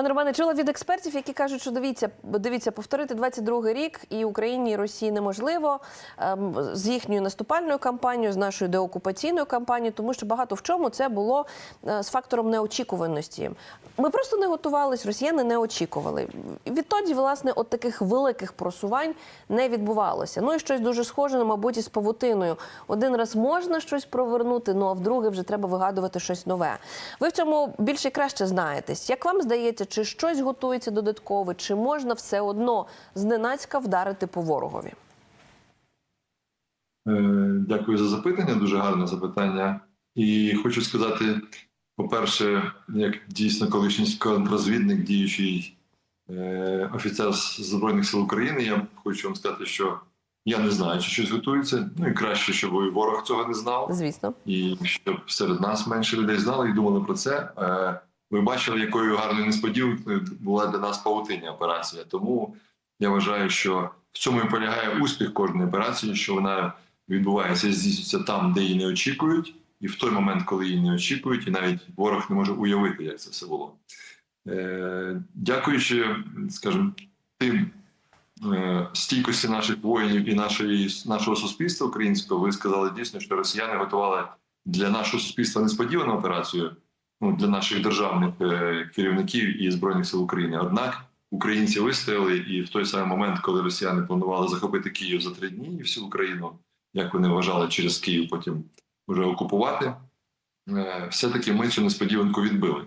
Пане Романе, чула від експертів, які кажуть, що дивіться, дивіться, повторити 22-й рік і Україні і Росії неможливо ем, з їхньою наступальною кампанією, з нашою деокупаційною кампанією, тому що багато в чому це було е, з фактором неочікуваності. Ми просто не готувались, росіяни не очікували. Відтоді, власне, от таких великих просувань не відбувалося. Ну і щось дуже схоже, мабуть, із павутиною. Один раз можна щось провернути, ну а вдруге вже треба вигадувати щось нове. Ви в цьому більше і краще знаєтесь. Як вам здається, чи щось готується додаткове, чи можна все одно зненацька вдарити по ворогові? Е, Дякую за запитання, дуже гарне запитання. І хочу сказати: по-перше, як дійсно колишній контррозвідник, діючий е, офіцер Збройних сил України, я хочу вам сказати, що я не знаю, чи щось готується. Ну і краще, щоб і ворог цього не знав, Звісно, і щоб серед нас менше людей знали і думали про це. Ви бачили, якою гарною несподіванкою була для нас павутиння операція. Тому я вважаю, що в цьому і полягає успіх кожної операції, що вона відбувається здійснюється там, де її не очікують, і в той момент, коли її не очікують, і навіть ворог не може уявити, як це все було. Е, Дякуючи, скажімо, тим е, стійкості наших воїнів і нашої, нашого суспільства українського, ви сказали дійсно, що росіяни готували для нашого суспільства несподівану операцію ну, для наших державних е, керівників і збройних сил України. Однак українці вистояли, і в той самий момент, коли росіяни планували захопити Київ за три дні і всю Україну, як вони вважали, через Київ потім вже окупувати, е, все-таки ми цю несподіванку відбили.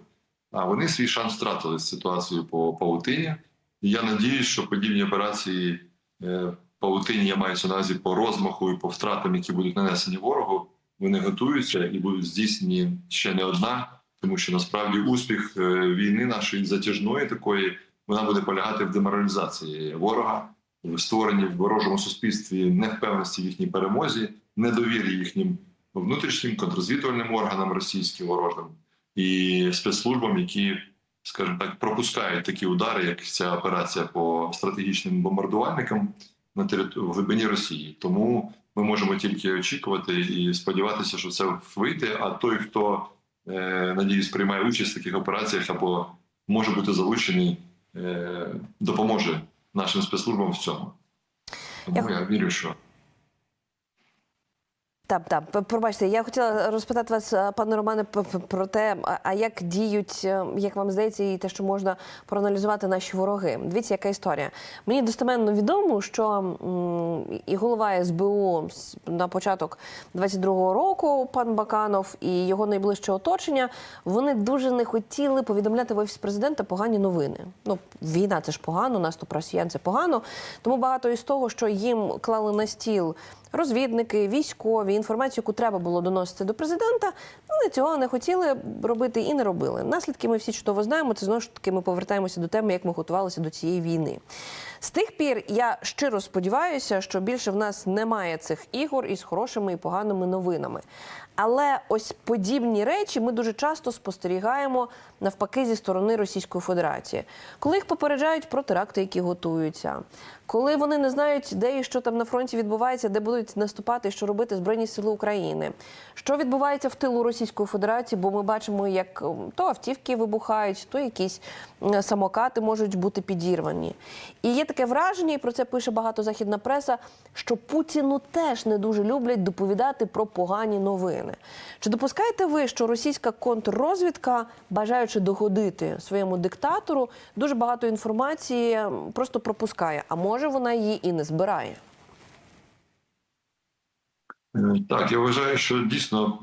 А вони свій шанс втратили з ситуацією по павутині. Я надіюсь, що подібні операції е, павутині я маю на увазі по розмаху і по втратам, які будуть нанесені ворогу, вони готуються і будуть здійснені ще не одна, тому що насправді успіх е, війни нашої затяжної такої вона буде полягати в деморалізації ворога, в створенні в ворожому суспільстві невпевненості в їхній перемозі, недовірі їхнім внутрішнім контррозвідувальним органам російським ворожим і спецслужбам, які, скажімо так, пропускають такі удари, як ця операція по стратегічним бомбардувальникам на території в глибині Росії. Тому ми можемо тільки очікувати і сподіватися, що це вийде. А той, хто надіюсь, приймає участь в таких операціях або може бути залучений, е, допоможе нашим спецслужбам в цьому. Тому я вірю, що Так, так, пробачте, я хотіла розпитати вас, е, пане Романе, про те, а- а як діють, е, як вам здається, і те, що можна проаналізувати наші вороги. Дивіться, яка історія. Мені достеменно відомо, що і голова СБУ на початок 22-го року, пан Баканов і його найближче оточення, вони дуже не хотіли повідомляти в офіс президента погані новини. Ну, війна це ж погано, наступ росіян це погано. Тому багато із того, що їм клали на стіл розвідники, військові, інформацію, яку треба було доносити до президента, але цього не хотіли робити і не робили. Наслідки ми всі чудово знаємо. Це знову ж таки ми повертаємося до теми, як ми готувалися до цієї війни. З тих пір я щиро сподіваюся, що більше в нас немає цих ігор із хорошими і поганими новинами. Але ось подібні речі ми дуже часто спостерігаємо навпаки зі сторони Російської Федерації, коли їх попереджають про теракти, які готуються, коли вони не знають, де і що там на фронті відбувається, де будуть наступати, що робити Збройні Сили України, що відбувається в тилу Російської Федерації, бо ми бачимо, як то автівки вибухають, то якісь самокати можуть бути підірвані. І є таке враження, і про це пише багато західна преса, що Путіну теж не дуже люблять доповідати про погані новини. Чи допускаєте ви, що російська контррозвідка, бажаючи догодити своєму диктатору, дуже багато інформації просто пропускає? А може вона її і не збирає? Так, я вважаю, що дійсно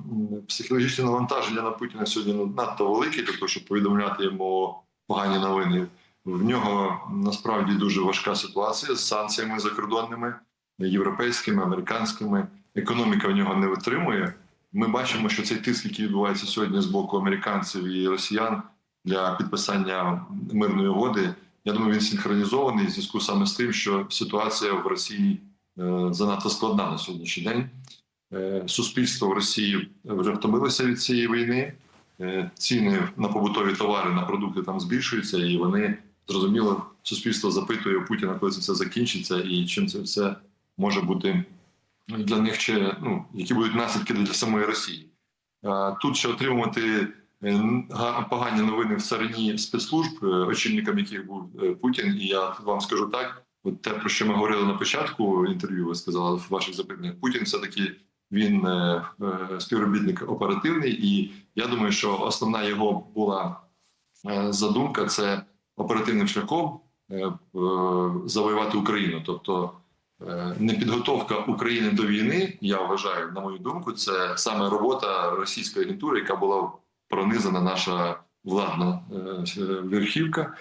психологічне навантаження на Путіна сьогодні надто велике того, щоб повідомляти йому погані новини. В нього насправді дуже важка ситуація з санкціями закордонними, європейськими, американськими. Економіка в нього не витримує. Ми бачимо, що цей тиск, який відбувається сьогодні з боку американців і росіян для підписання мирної угоди, я думаю, він синхронізований в зв'язку саме з тим, що ситуація в Росії е, занадто складна на сьогоднішній день. Е, Суспільство в Росії вже втомилося від цієї війни. Е, Ціни на побутові товари на продукти там збільшуються, і вони зрозуміло, суспільство запитує у Путіна, коли це все закінчиться, і чим це все може бути для них ще ну які будуть наслідки для самої Росії. Тут ще отримувати е, погані новини в царині спецслужб, е, очільником яких був е, Путін. І я вам скажу так: от те, про що ми говорили на початку інтерв'ю, ви сказали в ваших запитаннях, Путін все таки він співробітник оперативний, і я думаю, що основна його була задумка це оперативним шляхом е, е, завоювати Україну. Тобто е, непідготовка України до війни, я вважаю, на мою думку, це саме робота російської агентури, яка була пронизана наша владна верхівка.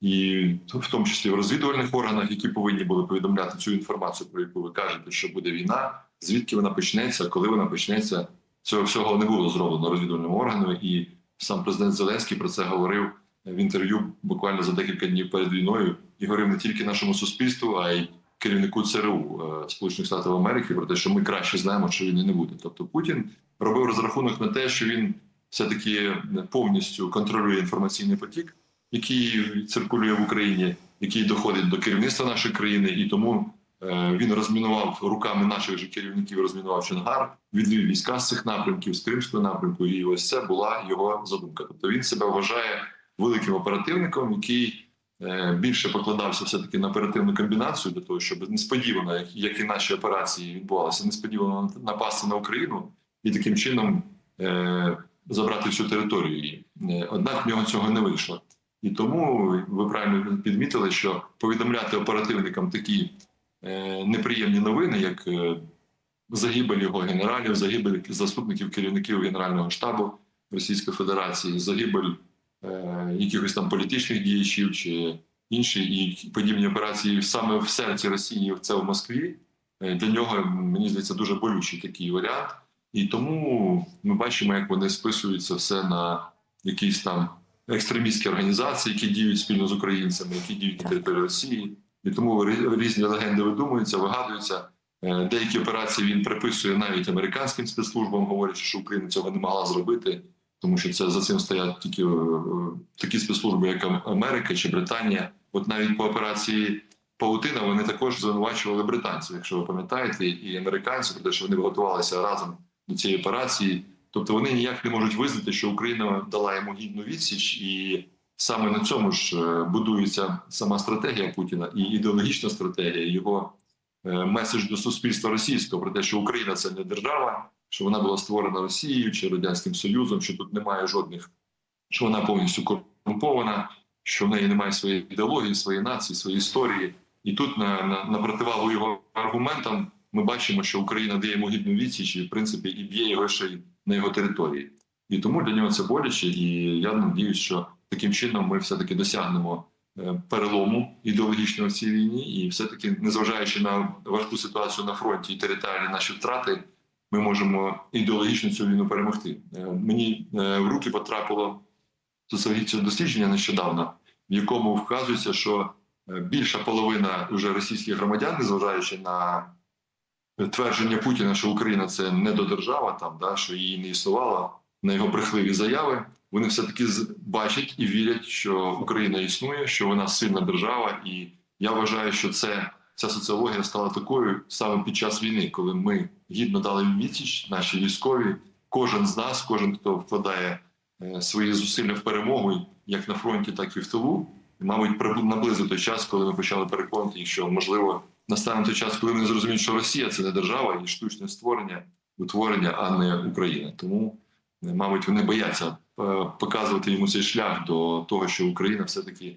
І в тому числі в розвідувальних органах, які повинні були повідомляти цю інформацію, про яку ви кажете, що буде війна, звідки вона почнеться, коли вона почнеться. Цього всього не було зроблено розвідувальними органами, і сам президент Зеленський про це говорив в інтерв'ю буквально за декілька днів перед війною і говорив не тільки нашому суспільству, а й керівнику ЦРУ е, Сполучених Штатів Америки про те, що ми краще знаємо, що війни не буде. Тобто Путін робив розрахунок на те, що він все таки повністю контролює інформаційний потік, який циркулює в Україні, який доходить до керівництва нашої країни, і тому е, він розмінував руками наших же керівників, розмінував Чонгар, відвів війська з цих напрямків, з Кримського напрямку, і ось це була його задумка. Тобто він себе вважає великим оперативником, який е, більше покладався все таки на оперативну комбінацію для того, щоб несподівано, як, і наші операції відбувалися, несподівано напасти на Україну і таким чином е, забрати всю територію її. Е, Однак в нього цього не вийшло. І тому ви правильно підмітили, що повідомляти оперативникам такі неприємні новини, як загибель його генералів, загибель заступників керівників Генерального штабу Російської Федерації, загибель якихось там політичних діячів чи інші і подібні операції саме в серці Росії, це в Москві. Е, Для нього мені здається дуже болючий такий варіант. І тому ми бачимо, як вони списуються все на якісь там екстремістські організації, які діють спільно з українцями, які діють на території Росії. І тому рі- різні легенди видумуються, вигадуються. Е, Деякі операції він приписує навіть американським спецслужбам, говорячи, що Україна цього не могла зробити, тому що це за цим стоять тільки е, такі спецслужби, як Америка чи Британія. От навіть по операції Паутина вони також звинувачували британців, якщо ви пам'ятаєте, і американців, про те, що вони готувалися разом до цієї операції. Тобто вони ніяк не можуть визнати, що Україна дала йому гідну відсіч, і саме на цьому ж е, будується сама стратегія Путіна і ідеологічна стратегія, його меседж до суспільства російського про те, що Україна це не держава, що вона була створена Росією чи радянським Союзом, що тут немає жодних, що вона повністю корумпована, що в неї немає своєї ідеології, своєї нації, своєї історії. І тут на, на, на противагу його аргументам ми бачимо, що Україна дає йому гідну відсіч і в принципі і б'є його ще й на його території. І тому для нього це боляче. І я надіюсь, що таким чином ми все таки досягнемо е, перелому ідеологічного в цій війні, і все таки, незважаючи на важку ситуацію на фронті і територіальні наші втрати, ми можемо ідеологічно цю війну перемогти. Е, Мені е, в руки потрапило соціологічне дослідження нещодавно, в якому вказується, що е, більша половина вже російських громадян, незважаючи на твердження Путіна, що Україна це недодержава, там да що її не існувало, на його брехливі заяви. Вони все таки бачать і вірять, що Україна існує, що вона сильна держава, і я вважаю, що це ця соціологія стала такою саме під час війни, коли ми гідно дали відсіч, наші військові, кожен з нас, кожен хто вкладає е, свої зусилля в перемогу, як на фронті, так і в тилу. І, мабуть, наблизив той час, коли ми почали переконати що можливо настане той час, коли вони зрозуміють, що Росія це не держава і штучне створення, утворення, а не Україна. Тому, мабуть, вони бояться е, показувати йому цей шлях до того, що Україна все таки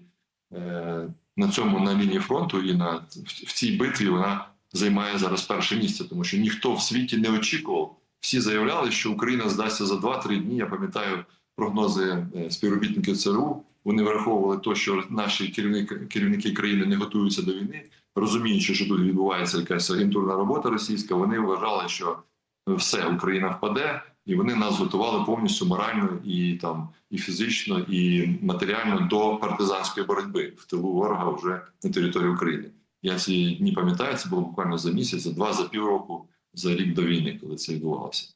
е, на цьому на лінії фронту і на в цій битві вона займає зараз перше місце, тому що ніхто в світі не очікував. Всі заявляли, що Україна здасться за 2-3 дні. Я пам'ятаю прогнози е, співробітників ЦРУ. Вони враховували те, що наші керівники, керівники країни не готуються до війни, розуміючи, що тут відбувається якась агентурна робота російська. Вони вважали, що все Україна впаде, і вони нас готували повністю морально і там і фізично, і матеріально до партизанської боротьби в тилу ворога вже на території України. Я ці дні пам'ятаю, це було буквально за місяць, за два, за півроку, за рік до війни, коли це відбувалося.